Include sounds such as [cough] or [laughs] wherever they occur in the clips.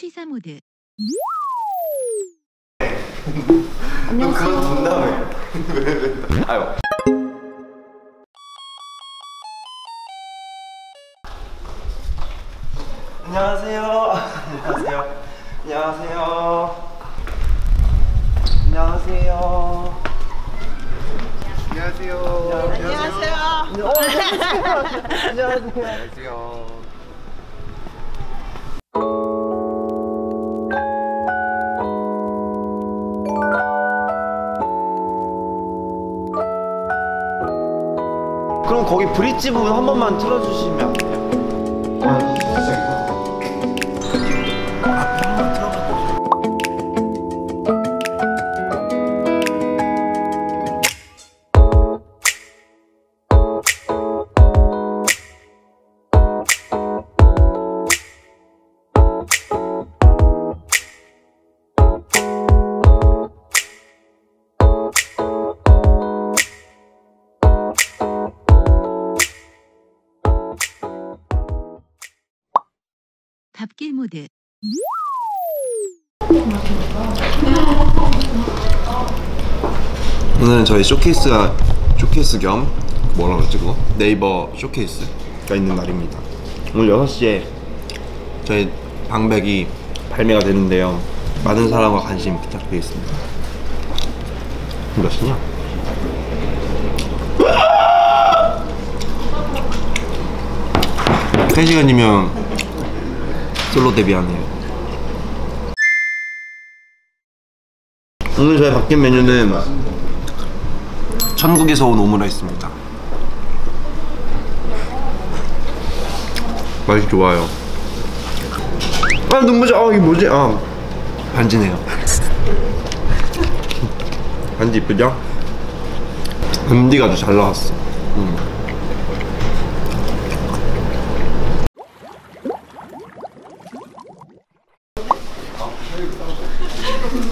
취사 모드 너 그만 둔다며. 왜, 왜, 아유. 안녕하세요. 안녕하세요. 안녕하세요. 안녕하세요. 안녕하세요. 안녕하세요. 안녕하세요. 안녕하세요. 거기 브릿지 부분 한 번만 틀어주시면 밥길 모드 오늘은 저희 쇼케이스가 쇼케이스 겸 뭐라 그랬지 그거? 네이버 쇼케이스가 있는 날입니다. 오늘 6시에 저희 방백이 발매가 되는데요. 많은 사랑과 관심 부탁드리겠습니다. 몇 시냐? 세 시간이면 솔로 데뷔하네요. 오늘 저희 바뀐 메뉴는 천국에서 온 오므라이스입니다. 맛이 좋아요. 아 눈부셔. 아 이게 뭐지? 아 반지네요. [laughs] 반지 이쁘죠? 음디가 아주 잘 나왔어. 음.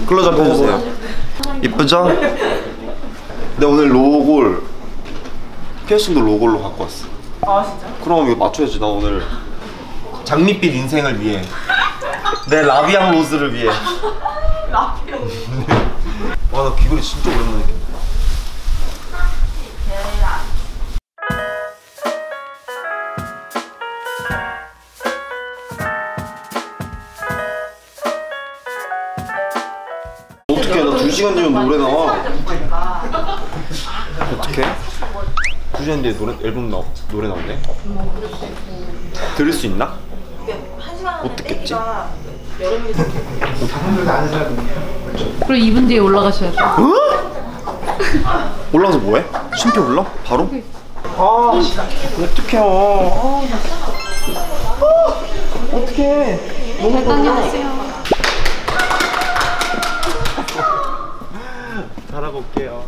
클로즈업 해주세요. 이쁘죠? 근데 오늘 로골 피어싱도 로골로 갖고 왔어. 아 진짜? 그럼 이거 맞춰야지 나 오늘 장밋빛 인생을 위해 내 라비앙 로즈를 위해 [laughs] 라피오 와나 귀걸이 진짜 오랜만에 시간 뒤면 노래 나와 어떡해? 2시간 뒤에 노래 앨범 나 노래 나온대? 들을 수 있나? 못 듣겠지? 그리고 2분 뒤에 올라가셔야 돼요. 올라가서 뭐해? 쉼표 올라? 바로? 아 어떡해요 아, 아, 어떡해 너무 다녀 달아볼게요.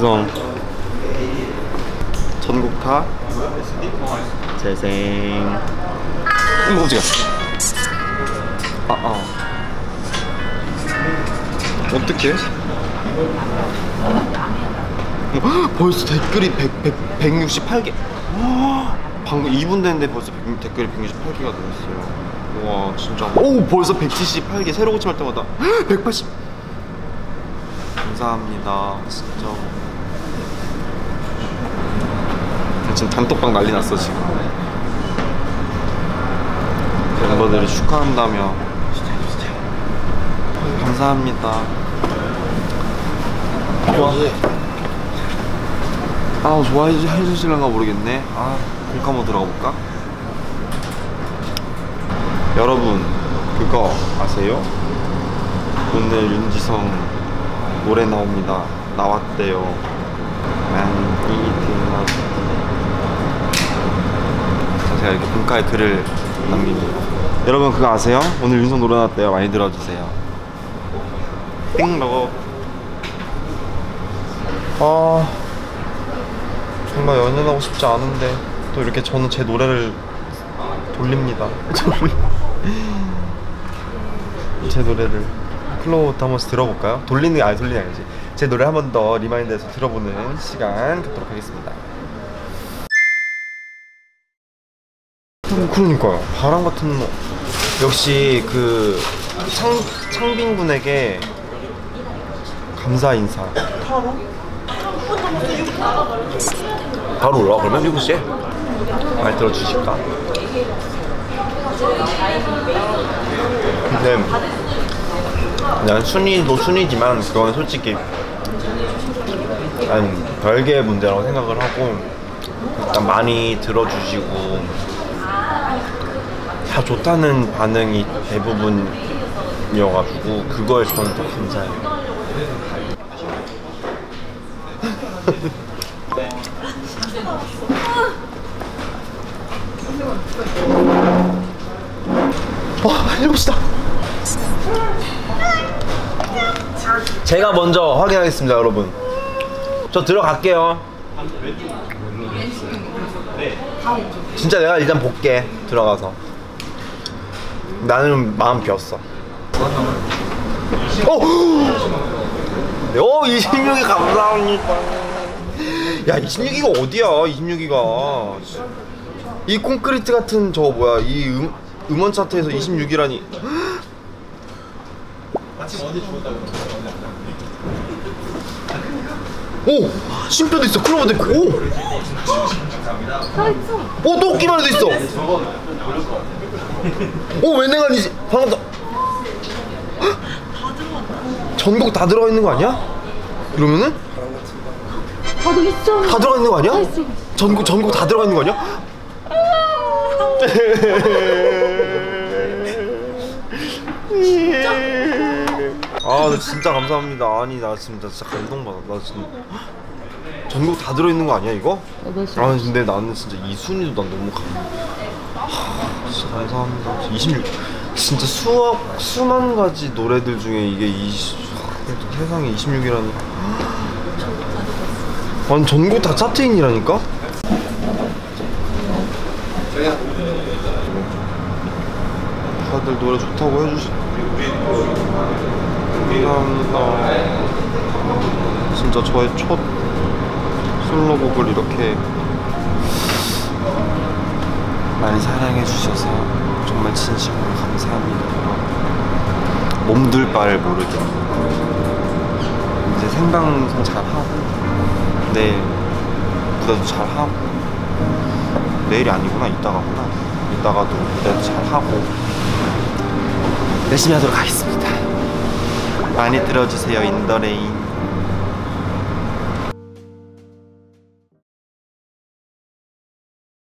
윤지성. 전국타 재생. 어디가 아 아. 어떡해? 헉, [gasps] 벌써 댓글이 100, 100, 168개. 방금 2분 됐는데 벌써 100, 댓글이 168개가 들어있어요. 와 진짜. 오 벌써 178개. 새로 고침할 때마다. [gasps] 180 감사합니다. 진짜 지금 단톡방 난리 났어 지금 멤버들이 축하한다며 감사합니다 좋아 아 좋아해 주실란가 모르겠네 아 공카 한번 들어가 볼까? 여러분 그거 아세요? 오늘 윤지성 노래 나옵니다. 나왔대요. 난 이들만 자, 제가 이렇게 분카에 글을 남깁니다. 여러분 그거 아세요? 오늘 노래 나왔대요. 많이 들어주세요. 띵러고 아 정말 연연하고 싶지 않은데 또 이렇게 저는 제 노래를 돌립니다. [laughs] 제 노래를 클로우부터 한 번씩 들어볼까요? 돌리는 게 아니 돌리는 게 아니지 제 노래 한 번 더 리마인드해서 들어보는 시간 갖도록 하겠습니다 그러니까요. 바람 같은 거. 역시 그 창, 창빈 군에게 감사 인사. 바로 올라와 그러면 7시에? 많이 들어주실까? 근데 난 순위도 순위지만 그건 솔직히 난 별개의 문제라고 생각을 하고 일단 많이 들어주시고 다 좋다는 반응이 대부분이어가지고 그거에 저는 더 감사해요. 와, 해봅시다. 제가 먼저 확인하겠습니다, 여러분. 저 들어갈게요. 진짜 내가 일단 볼게 들어가서. 나는 마음 비었어. 어, 오, 26이 감사합니다. 야, 26이가 어디야? 26이가 이 콘크리트 같은 저 뭐야? 이 음, 음원 차트에서 26이라니. 오! 심표도 있어. 클로버도 있고. 오! 오, 또 웃기만 해도 있어. 오, 웬행아니지? 방금 다. 전곡 다 들어가 있는 거 아니야? 이러면은? 다들 있어. 다 들어가 있는 거 아니야? 전곡 전곡 다 들어가 있는 거 아니야? 아, 나 진짜 감사합니다. 아니, 나 진짜 진짜 감동받아. 나 지금 전곡 다 들어 있는 거 아니야 이거? 아, 근데 나는 진짜 이 순위도 난 너무 감동. 하, 진짜 감사합니다. 26 진짜 수억 수만 가지 노래들 중에 이게 20 세상에 26이라니. 아니 전국 다 차트인이라니까? 다들 노래 좋다고 해주시 감사합니다 진짜 저의 첫 솔로곡을 이렇게 많이 사랑해 주셔서 정말 진심으로 감사합니다. 몸둘 바를 모르겠네요 이제 생방송 잘 하고 내일 무대도 잘 하고 내일이 아니구나 이따가구나. 이따가도 무대도 잘 하고 열심히 하도록 하겠습니다. 많이 들어주세요 인더레인